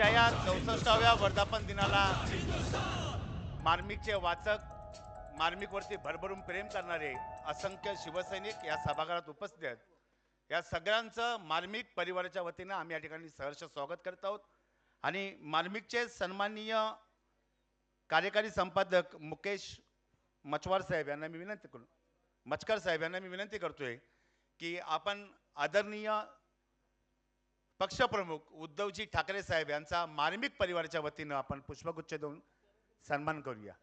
आजच्या या चौसष्टाव्या वर्धापन दिनाला मार्मिकचे वाचक मार्मिकवरती भरभरून प्रेम करणारे असंख्य शिवसैनिक या सभागृहात उपस्थित आहेत. या सगळ्यांचं मार्मिक परिवाराच्या वतीनं आम्ही या ठिकाणी सहर्ष स्वागत करत आहोत. आणि मार्मिकचे सन्माननीय कार्यकारी संपादक मुकेश मचवार साहेब यांना मी विनंती करू मचकर साहेब यांना मी विनंती करतोय की आपण आदरणीय पक्षप्रमुख उद्धवजी ठाकरे साहेब यांचा मार्मिक परिवाराच्या वतीनं आपण पुष्पगुच्छ देऊन सन्मान करूया.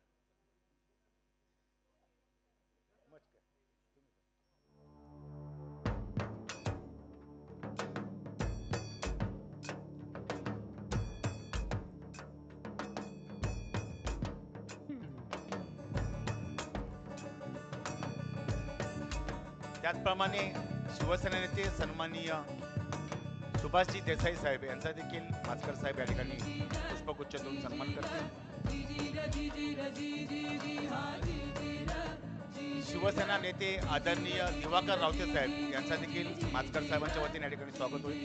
त्याचप्रमाणे शिवसेना नेते सन्माननीय सुभाषजी देसाई साहेब यांचा देखील मास्कर साहेब या ठिकाणी पुष्पगुच्छ देऊन सन्मान करतील. शिवसेना नेते आदरणीय दिवाकर रावते साहेब यांचा देखील मास्कर साहेबांच्या वतीने या ठिकाणी स्वागत होईल.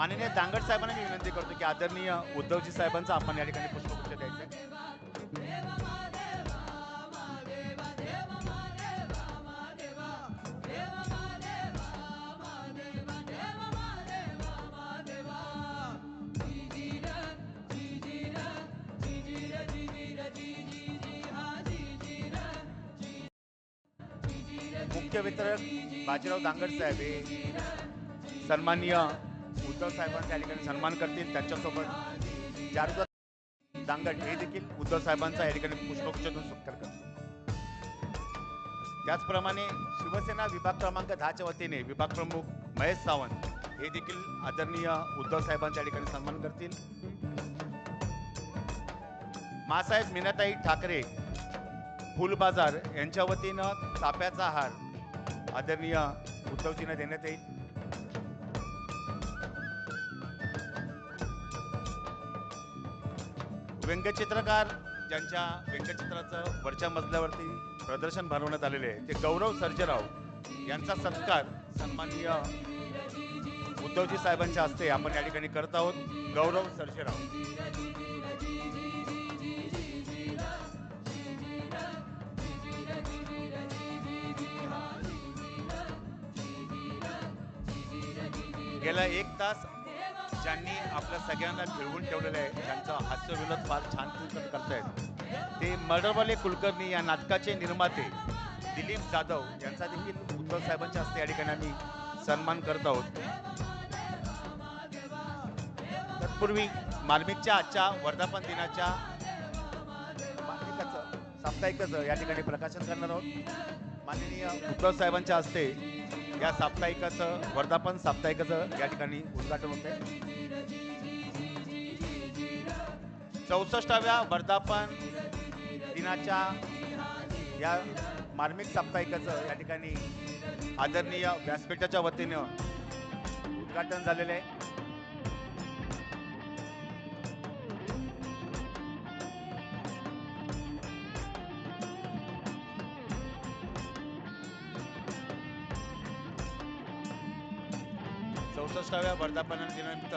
माननीय दांगड साहेबांना मी विनंती करतो की आदरणीय उद्धवजी साहेबांचा आपण या ठिकाणी पुष्पगुच्छ द्यायचे. मुख्य वितरक बाजीराव दांगड साहेब हे सन्माननीय उद्धव साहेबांचा या ठिकाणी सन्मान करतील. त्यांच्यासोबत जारुदा दांगड हे देखील उद्धव साहेबांचा या ठिकाणी पुष्पगुच्छ सत्कार करतील. त्याचप्रमाणे शिवसेना विभाग क्रमांक दहाच्या वतीने विभाग प्रमुख महेश सावंत हे देखील आदरणीय उद्धव साहेबांच्या या ठिकाणी सन्मान करतील. मासाहेब मीनाताई ठाकरे फुल बाजार यांच्या वतीनं ताप्याचा हार आदरणीय उद्धवजींना देण्यात येईल. व्यंगचित्रकार ज्यांच्या व्यंगचित्राचं वरच्या मजल्यावरती प्रदर्शन भरवण्यात आलेले आहे ते गौरव सर्जेराव यांचा सत्कार सन्माननीय उद्धवजी साहेबांच्या हस्ते आपण या ठिकाणी करत आहोत. गौरव सर्जेराव. गेला एक तास ज्यांनी आपल्या सगळ्यांना खिळवून ठेवलेलं आहे ज्यांचं हास्यविनोद फार छान चिंतन करतायत ते मर्डरवाले कुलकर्णी या नाटकाचे निर्माते दिलीप जाधव यांचा देखील उद्धव साहेबांच्या हस्ते या ठिकाणी आम्ही सन्मान करत आहोत. तत्पूर्वी मार्मिकच्या आजच्या वर्धापन दिनाच्या मार्मिकाचं साप्ताहिकाचं या ठिकाणी प्रकाशन करणार आहोत. माननीय उद्धव साहेबांच्या हस्ते या साप्ताहिकाचं वर्धापन साप्ताहिकाचं या ठिकाणी उद्घाटन होते चौसष्टाव्या वर्धापन दिनाच्या या मार्मिक साप्ताहिकाचं या ठिकाणी आदरणीय व्यासपीठाच्या वतीनं उद्घाटन झालेलं आहे. चौसष्टाव्या वर्धापना दिनानिमित्त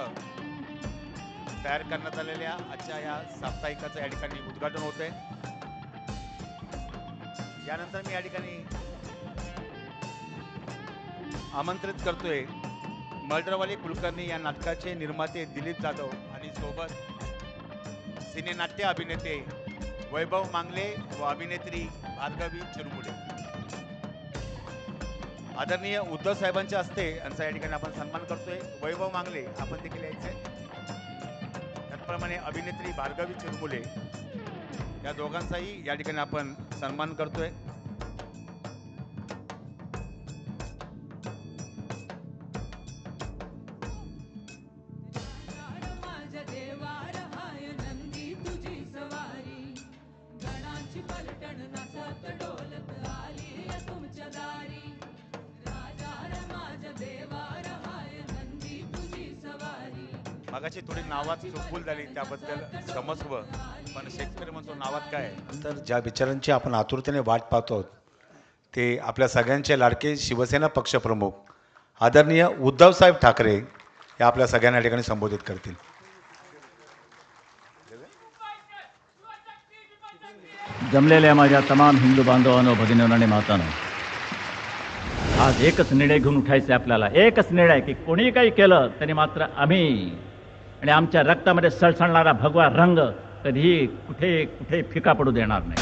तयार करण्यात आलेल्या आजच्या या साप्ताहिकाचं या ठिकाणी उद्घाटन होते यानंतर मी या ठिकाणी आमंत्रित करतोय मर्डरवाले कुलकर्णी या नाटकाचे निर्माते दिलीप जाधव आणि सोबत सिनेनाट्य अभिनेते वैभव मांगले व अभिनेत्री भार्गवी चिरमुडे आदरणीय उद्धव साहेबांच्या हस्ते यांचा या ठिकाणी आपण सन्मान करतोय. वैभव मांगले आपण देखील यायचे. त्याचप्रमाणे अभिनेत्री भार्गवी चिरमुले या दोघांचाही या ठिकाणी आपण सन्मान करतोय. चुकूल झाली त्याबद्दल क्षमस्व पण शेक्सपियर म्हणतो नावात काय आहे? तर ज्या विचारांची आपण आतुरतेने वाट पाहतो ते आपल्या सगळ्यांचे लाडके शिवसेना पक्षप्रमुख आदरणीय उद्धवसाहेब ठाकरे हे आपल्या सगळ्यांना या ठिकाणी संबोधित करतील. जमलेल्या माझ्या तमाम हिंदू बांधवांनो भगिनींनो आणि मातांनो आज एकच निर्णय घेऊन उठायचे आपल्याला. एकच निर्णय की कोणी काही केलं तरी मात्र आम्ही आणि आमच्या रक्तामध्ये सळसळणारा भगवा रंग कधीही कुठे कुठे फिका पडू देणार नाही.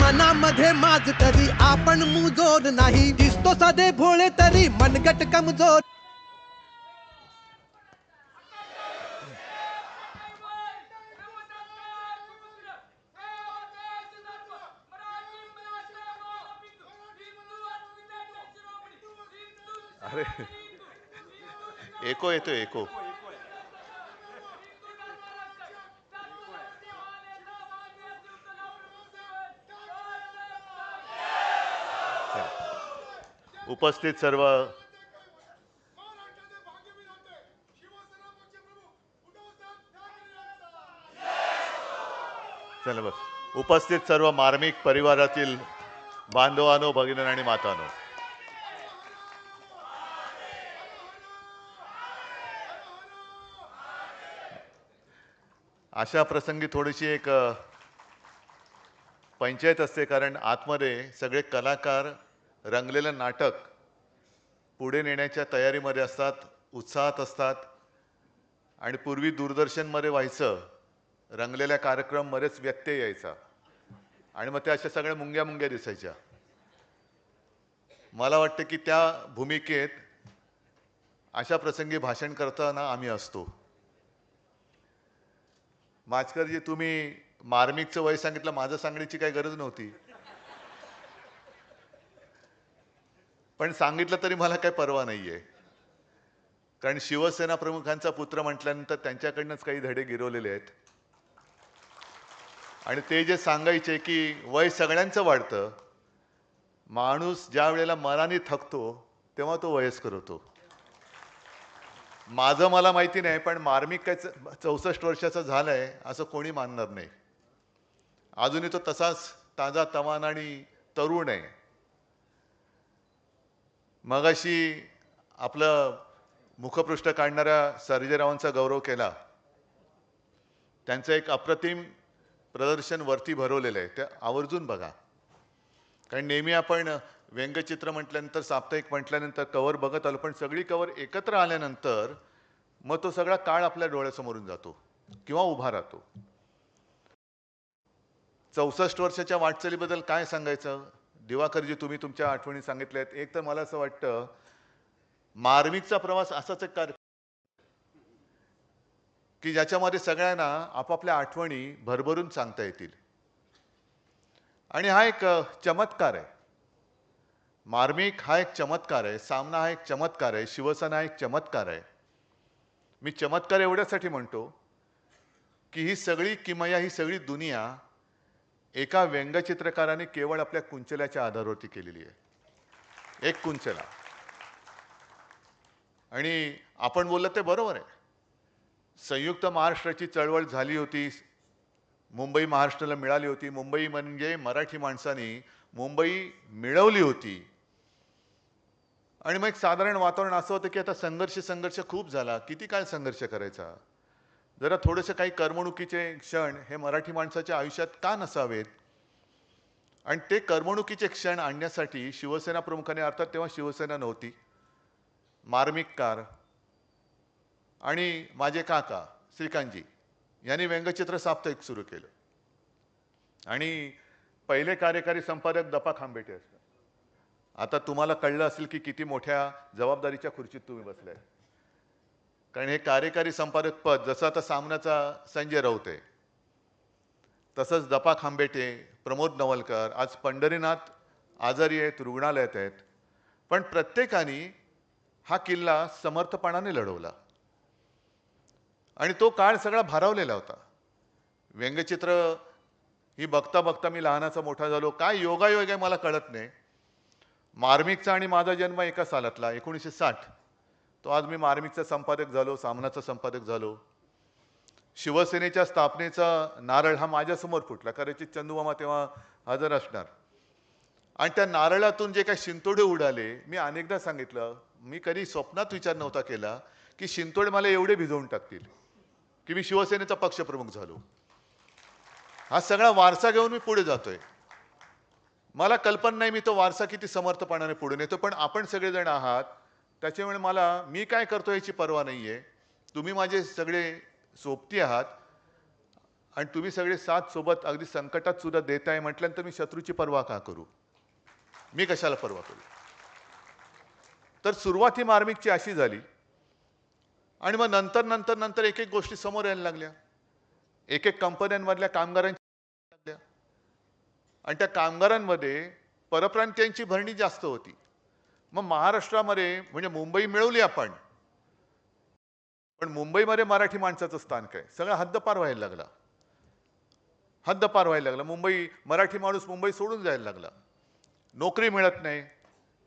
मनामध्ये माझ तरी आपण मुजोर नाही. दिसतो साधे भोळे तरी मनगट कमजोर. अरे एको येतोय एको. उपस्थित सर्व चला बस. उपस्थित सर्व मार्मिक परिवारातील बांधवानो भगिनी आणि मातानो. अशा प्रसंगी थोडीशी एक पंचायत असते कारण आतमध्ये सगळे कलाकार रंगलेलं नाटक पुढे नेण्याच्या तयारीमध्ये असतात उत्साहात असतात. आणि पूर्वी दूरदर्शनमध्ये व्हायचं रंगलेल्या कार्यक्रममध्येच व्यत्यय यायचा. आणि मग त्या अशा सगळ्या मुंग्या मुंग्या दिसायच्या. मला वाटतं की त्या भूमिकेत अशा प्रसंगी भाषण करताना आम्ही असतो. माचकरजी तुम्ही मार्मिकचं वय सांगितलं माझं सांगण्याची काही गरज नव्हती. पण सांगितलं तरी मला काही परवा नाहीये. कारण शिवसेना प्रमुखांचा पुत्र म्हटल्यानंतर त्यांच्याकडनंच काही धडे गिरवलेले आहेत. आणि ते जे सांगायचे की वय सगळ्यांचं वाढतं माणूस ज्या वेळेला मनाने थकतो तेव्हा तो वयस्कर होतो. माझं मला माहिती नाही पण मार्मिक काय चौसष्ट चौसष्ट झालं आहे असं कोणी मानणार नाही. अजूनही तो तसाच ताजा तवान आणि तरुण आहे. मगाशी आपलं मुखपृष्ठ काढणाऱ्या सर्जेरावांचा गौरव केला. त्यांचं एक अप्रतिम प्रदर्शन वरती भरवलेलं आहे. ते आवर्जून बघा. कारण नेहमी आपण व्यंगचित्र म्हटल्यानंतर साप्ताहिक म्हटल्यानंतर कवर बघत आलो पण सगळी कवर एकत्र आल्यानंतर मग तो सगळा काळ आपल्या डोळ्यासमोरून जातो किंवा उभा राहतो. चौसष्ट वर्षाच्या वाटचालीबद्दल काय सांगायचं? दिवाकरजी तुम्ही तुमच्या आठवणी सांगितल्या आहेत. एक तर मला असं वाटतं मार्मिकचा प्रवास असाच एक कार्य की ज्याच्यामध्ये सगळ्यांना आपापल्या आठवणी भरभरून सांगता येतील. आणि हा एक चमत्कार आहे. मार्मिक हा एक चमत्कार आहे सामना हा एक चमत्कार आहे शिवसेना हा एक चमत्कार आहे. मी चमत्कार एवढ्यासाठी म्हणतो की ही सगळी किमया ही सगळी दुनिया एका व्यंगचित्रकाराने केवळ आपल्या कुंचल्याच्या आधारावरती केलेली आहे. एक कुंचला. आणि आपण बोललं ते बरोबर आहे. संयुक्त महाराष्ट्राची चळवळ झाली होती मुंबई महाराष्ट्राला मिळाली होती. मुंबई म्हणजे मराठी माणसांनी मुंबई मिळवली होती. आणि मग एक साधारण वातावरण असं होतं की आता संघर्ष संघर्ष खूप झाला. किती काळ संघर्ष करायचा? जरा थोडेसे काही करमणुकीचे क्षण हे मराठी माणसाच्या आयुष्यात का नसावेत? आणि ते करमणुकीचे क्षण आणण्यासाठी शिवसेना प्रमुखाने अर्थात तेव्हा शिवसेना नव्हती मार्मिककार आणि माझे काका श्रीकांतजी यांनी व्यंगचित्र साप्ताहिक सुरू केलं. आणि पहिले कार्यकारी संपादक दपा खांबेटे असतात. आता तुम्हाला कळलं असेल की किती मोठ्या जबाबदारीच्या खुर्चीत तुम्ही बसलाय कारण हे कार्यकारी संपादक पद जसं आता सामनाचा संजय राऊत आहे तसंच दपा खांबेटे प्रमोद नवलकर आज पंढरीनाथ आजारी आहेत रुग्णालयात आहेत पण प्रत्येकाने हा किल्ला समर्थपणाने लढवला. आणि तो काळ सगळा भारावलेला होता. व्यंगचित्र ही बघता बघता मी लहानाचा मोठा झालो. काय योगायोग आहे मला कळत नाही. मार्मिकचा आणि माझा जन्म एका सालातला एकोणीसशे साठ. तो आज मी मार्मिकचा संपादक झालो सामनाचा संपादक झालो. शिवसेनेच्या स्थापनेचा नारळ हा माझ्यासमोर फुटला कदाचित चंदुमामा तेव्हा हजर असणार. आणि त्या नारळातून जे काही शिंतोडे उडाले मी अनेकदा सांगितलं मी कधी स्वप्नात विचार नव्हता केला की शिंतोडे मला एवढे भिजवून टाकतील की मी शिवसेनेचा पक्षप्रमुख झालो. हा सगळा वारसा घेऊन मी पुढे जातोय. मला कल्पना नाही मी तो वारसा किती समर्थपणाने पुढे नेतो पण आपण सगळेजण आहात त्याच्यामुळे मला मी काय करतो याची पर्वा नाही आहे तुम्ही माझे सगळे सोबती आहात. आणि तुम्ही सगळे साथ सोबत अगदी संकटात सुद्धा देताय म्हटल्यानंतर मी शत्रूची पर्वा का करू? मी कशाला पर्वा करू? तर सुरुवात ही मार्मिकची अशी झाली. आणि मग नंतर नंतर नंतर एक एक गोष्टी समोर यायला लागल्या. एक एक कंपन्यांमधल्या कामगारांची लागल्या. आणि त्या कामगारांमध्ये परप्रांतीयांची भरणी जास्त होती. मग महाराष्ट्रामध्ये म्हणजे मुंबई मिळवली आपण. पण मुंबईमध्ये मराठी माणसाचं स्थान काय? सगळं हद्दपार व्हायला लागला. हद्दपार व्हायला लागला. मुंबई मराठी माणूस मुंबई सोडून जायला लागला. नोकरी मिळत नाही.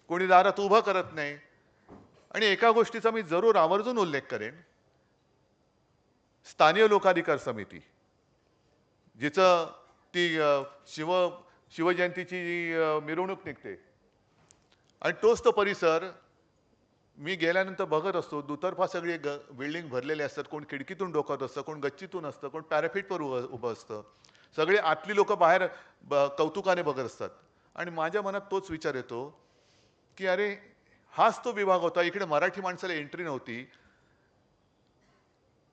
कोणी दारात उभं करत नाही. आणि एका गोष्टीचा मी जरूर आवर्जून उल्लेख करेन. स्थानीय लोकाधिकार समिती. जिचं ती शिव शिवजयंतीची जी मिरवणूक निघते आणि तोच तो परिसर मी गेल्यानंतर बघत असतो. दुतर्फा सगळी ग बिल्डिंग भरलेले असतात. कोण खिडकीतून डोकत असतं कोण गच्चीतून असतं कोण पॅराफिटवर उभं उभं असतं. सगळे आतली लोक बाहेर ब कौतुकाने बघत असतात. आणि माझ्या मनात तोच विचार येतो की अरे हाच तो विभाग होता. इकडे मराठी माणसाला एंट्री नव्हती.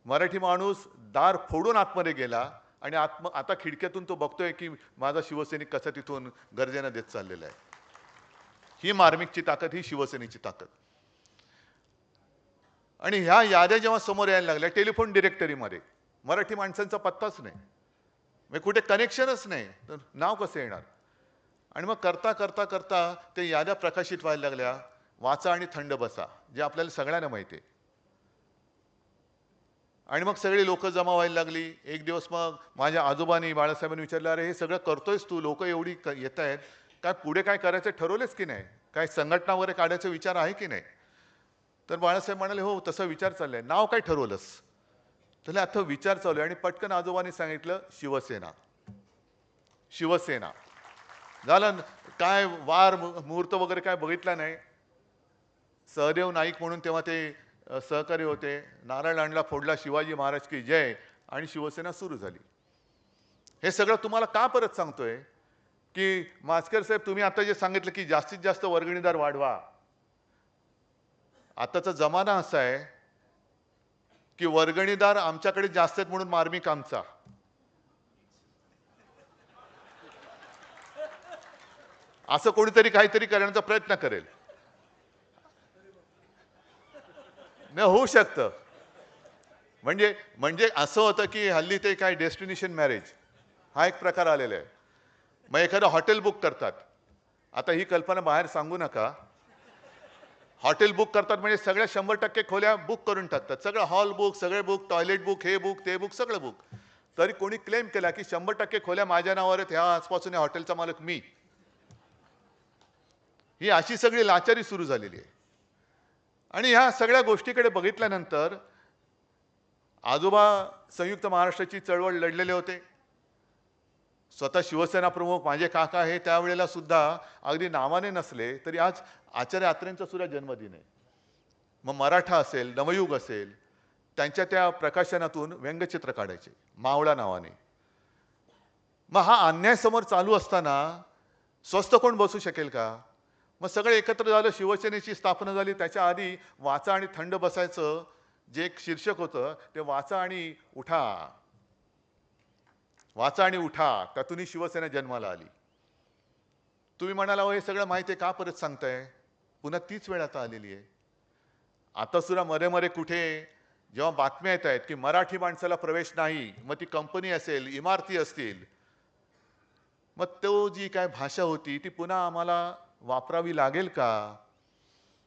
मराठी माणूस दार फोडून आतमध्ये गेला आणि आत्म आता खिडक्यातून तो बघतोय की माझा शिवसैनिक कसा तिथून गरजेनं देत चाललेला आहे. ही मार्मिकची ताकद ही शिवसेनेची ताकद. आणि ह्या याद्या जेव्हा समोर यायला लागल्या टेलिफोन डिरेक्टरीमध्ये मराठी माणसांचा पत्ताच नाही. म्हणजे कुठे कनेक्शनच नाही. तर नाव कसं येणार? आणि मग करता करता करता ते याद्या प्रकाशित व्हायला लागल्या. वाचा आणि थंड बसा जे आपल्याला सगळ्यांना माहिती आहे. आणि मग सगळी लोक जमा व्हायला लागली. एक दिवस मग माझ्या आजोबांनी बाळासाहेबांनी विचारलं अरे हे सगळं करतोयस तू? लोक एवढी येत आहेत. काय पुढे काय करायचं ठरवलेच की नाही? काय संघटना वगैरे काढायचा विचार आहे की नाही? तर बाळासाहेब म्हणाले हो तसा विचार चाललाय. नाव काय ठरवलंस? त्याला आता विचार चालू आहे. आणि पटकन आजोबांनी सांगितलं शिवसेना. शिवसेना. झालं काय वार मु- मुहूर्त वगैरे काय बघितला नाही? सहदेव नाईक म्हणून तेव्हा ते सहकारी होते. नारायण आणला फोडला शिवाजी महाराज की जय. आणि शिवसेना सुरू झाली. हे सगळं तुम्हाला का परत सांगतोय? की मास्कर साहेब तुम्ही आता जे सांगितलं की जास्तीत जास्त वर्गणीदार वाढवा. आताचा जमाना असा आहे की वर्गणीदार आमच्याकडे जास्त आहेत म्हणून मार्मिक आमचा. असं कोणीतरी काहीतरी करण्याचा प्रयत्न करेल. नाही होऊ शकतं. म्हणजे म्हणजे असं होतं की हल्ली ते काय डेस्टिनेशन मॅरेज हा एक प्रकार आलेला आहे. मग एखादं हॉटेल बुक करतात. आता ही कल्पना बाहेर सांगू नका. हॉटेल बुक करतात म्हणजे सगळ्या शंभर टक्के खोल्या बुक करून टाकतात. सगळं हॉल बुक सगळे बुक टॉयलेट बुक हे बुक ते बुक सगळं बुक. तरी कोणी क्लेम केला की शंभर टक्के खोल्या माझ्या नावावर आहेत ह्या आजपासून या हॉटेलचा मालक मी. ही अशी सगळी लाचारी सुरू झालेली आहे. आणि ह्या सगळ्या गोष्टीकडे बघितल्यानंतर आजोबा संयुक्त महाराष्ट्राची चळवळ लढलेले होते. स्वतः शिवसेना प्रमुख माझे काका हे त्यावेळेला सुद्धा अगदी नावाने नसले तरी आज आचार्य आत्रेंचा सुद्धा जन्मदिन आहे. मग मराठा असेल नवयुग असेल त्यांच्या त्या प्रकाशनातून व्यंगचित्र काढायचे मावळा नावाने. मग हा अन्याय समोर चालू असताना स्वस्त कोण बसू शकेल का? मग सगळे एकत्र झालं शिवसेनेची स्थापना झाली त्याच्या आधी वाचा आणि थंड बसायचं जे एक शीर्षक होतं ते वाचा आणि उठा. वाचा आणि उठा त्यातूनही शिवसेना जन्माला आली? तुम्ही म्हणाला हे सगळं माहिती आहे का परत सांगताय? पुन्हा तीच वेळ आता आलेली आहे. आता सुद्धा मरे मरे कुठे? जेव्हा बातम्या येत आहेत की मराठी माणसाला प्रवेश नाही मग ती कंपनी असेल इमारती असतील मग तो जी काय भाषा होती ती पुन्हा आम्हाला वापरावी लागेल का?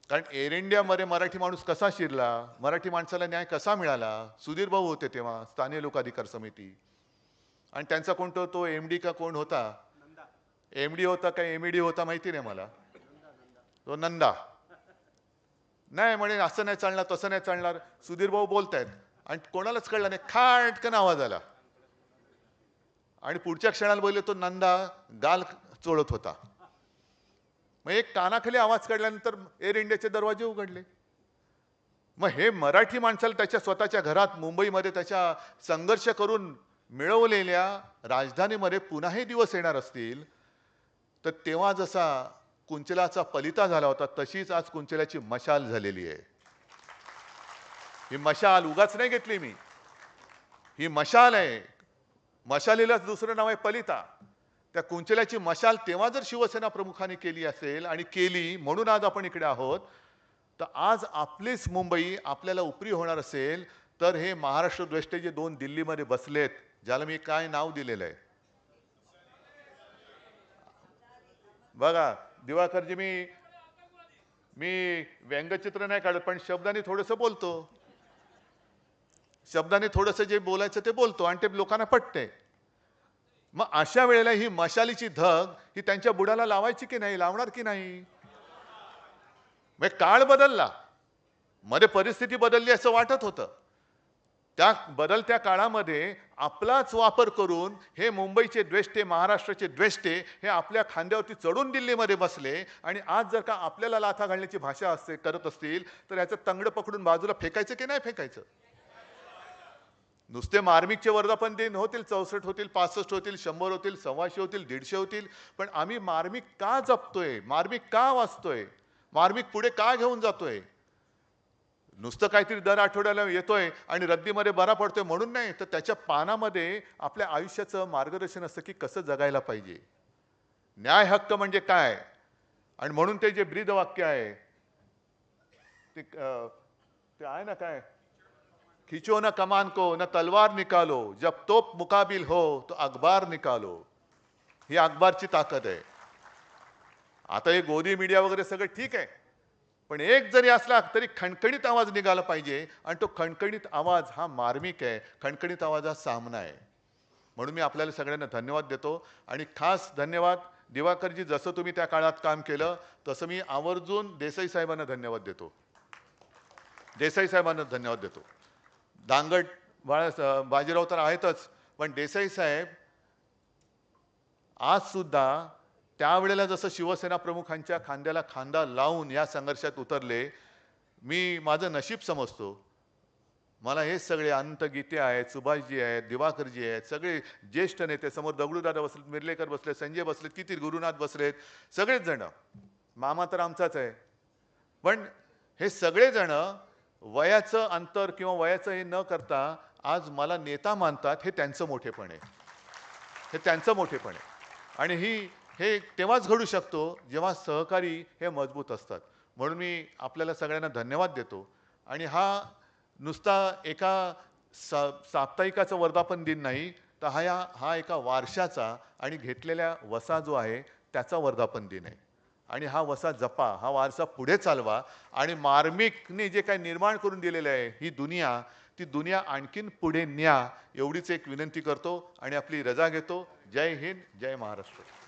कारण एअर इंडियामध्ये मराठी माणूस कसा शिरला? मराठी माणसाला न्याय कसा मिळाला? सुधीर भाऊ होते तेव्हा स्थानीय लोकाधिकार समिती. आणि त्यांचा कोणतो तो एम डी का कोण होता? एम डी होता का एम डी होता माहिती नाही मला. तो नंदा. नाही म्हणे असं नाही चालणार तसं नाही चालणार. सुधीर भाऊ बोलतायत. आणि कोणालाच कळलं नाही. खाटकन आवाज आला. आणि पुढच्या क्षणाला बोलले तो नंदा गाल चोळत होता. मग एक कानाखाली आवाज काढल्यानंतर एअर इंडियाचे दरवाजे उघडले. मग हे मराठी माणसाला त्याच्या स्वतःच्या घरात मुंबईमध्ये त्याच्या संघर्ष करून मिळवलेल्या राजधानीमध्ये पुन्हाही दिवस येणार असतील तर तेव्हा जसा कुंचलाचा पलिता झाला होता तशीच आज कुंचल्याची मशाल झालेली आहे. ही मशाल उगाच नाही घेतली मी. ही मशाल आहे. मशालीलाच दुसरं नाव आहे पलिता. त्या कुंचल्याची मशाल तेव्हा जर शिवसेना प्रमुखांनी केली असेल आणि केली म्हणून आज आपण इकडे आहोत तर आज आपलीच मुंबई आपल्याला उपरी होणार असेल. तर हे महाराष्ट्र द्वेष्टे जे दोन दिल्लीमध्ये बसलेत ज्याला मी काय नाव दिलेलं आहे. बघा दिवाकरजी मी मी व्यंगचित्र नाही काढत पण शब्दाने थोडंसं बोलतो. शब्दाने थोडंसं जे बोलायचं ते बोलतो आणि ते लोकांना पटते मग अशा वेळेला ही मशालीची धग ही त्यांच्या बुडाला लावायची की नाही लावणार की नाही? मग काळ बदलला. मध्ये परिस्थिती बदलली असं वाटत होतं. त्या बदलत्या काळामध्ये आपलाच वापर करून हे मुंबईचे द्वेष्टे महाराष्ट्राचे द्वेष्टे हे आपल्या खांद्यावरती चढून दिल्लीमध्ये बसले आणि आज जर का आपल्याला लाथा घालण्याची भाषा असते करत असतील तर याचं तंगड पकडून बाजूला फेकायचं की नाही फेकायचं? नुसते मार्मिकचे वर्धापन दिन होतील चौसष्ट होतील पासष्ट होतील शंभर होतील सव्वाशे होतील दीडशे होतील पण आम्ही मार्मिक का जपतोय? मार्मिक का वाचतोय? मार्मिक पुढे का घेऊन जातोय? नुसतं काहीतरी दर आठवड्याला येतोय आणि रद्दीमध्ये बरा पडतोय म्हणून नाही तर त्याच्या पानामध्ये आपल्या आयुष्याचं मार्गदर्शन असतं की कसं जगायला पाहिजे. न्याय हक्क म्हणजे काय? आणि म्हणून ते जे ब्रीद वाक्य आहे ते ते आहे ना काय? खिचो ना कमान को ना तलवार निकालो जब तोप मुकाबिल हो तो अखबार निकालो. ही अखबारची ताकद आहे. आता हे गोदी मीडिया वगैरे सगळं ठीक आहे. पण एक जरी असला तरी खणखणीत आवाज निघाला पाहिजे आणि तो खणखणीत आवाज हा मार्मिक आहे खणखणीत आवाज हा सामना आहे. म्हणून मी आपल्याला सगळ्यांना धन्यवाद देतो आणि खास धन्यवाद दिवाकरजी जसं तुम्ही त्या काळात काम केलं तसं मी आवर्जून देसाई साहेबांना धन्यवाद देतो. देसाई साहेबांना धन्यवाद देतो. दांगट बाळा बाजीराव तर आहेतच पण देसाई साहेब आज सुद्धा त्यावेळेला जसं शिवसेना प्रमुखांच्या खांद्याला खांदा लावून या संघर्षात उतरले मी माझं नशीब समजतो. मला हे सगळे अंतगीते आहेत सुभाषजी आहेत दिवाकरजी आहेत सगळे ज्येष्ठ नेते समोर दगडूदादा बसलेत मिर्लेकर बसले संजय बसलेत किती गुरुनाथ बसलेत सगळेच जण. मामा तर आमचाच आहे. पण हे सगळेजण वयाचं अंतर किंवा वयाचं हे न करता आज मला नेता मानतात हे त्यांचं मोठेपण आहे. हे त्यांचं मोठेपण आहे. आणि ही हे तेव्हाच घडू शकतो जेव्हा सहकारी हे मजबूत असतात. म्हणून मी आपल्याला सगळ्यांना धन्यवाद देतो. आणि हा नुसता एका सा साप्ताहिकाचं वर्धापन दिन नाही तर हा या हा एका वारशाचा आणि घेतलेल्या वसा जो आहे त्याचा वर्धापन दिन आहे. आणि हा वसा जपा हा वारसा पुढे चालवा. आणि मार्मिकने जे काही निर्माण करून दिलेलं आहे ही दुनिया ती दुनिया आणखीन पुढे न्या एवढीच एक विनंती करतो आणि आपली रजा घेतो. जय हिंद जय महाराष्ट्र.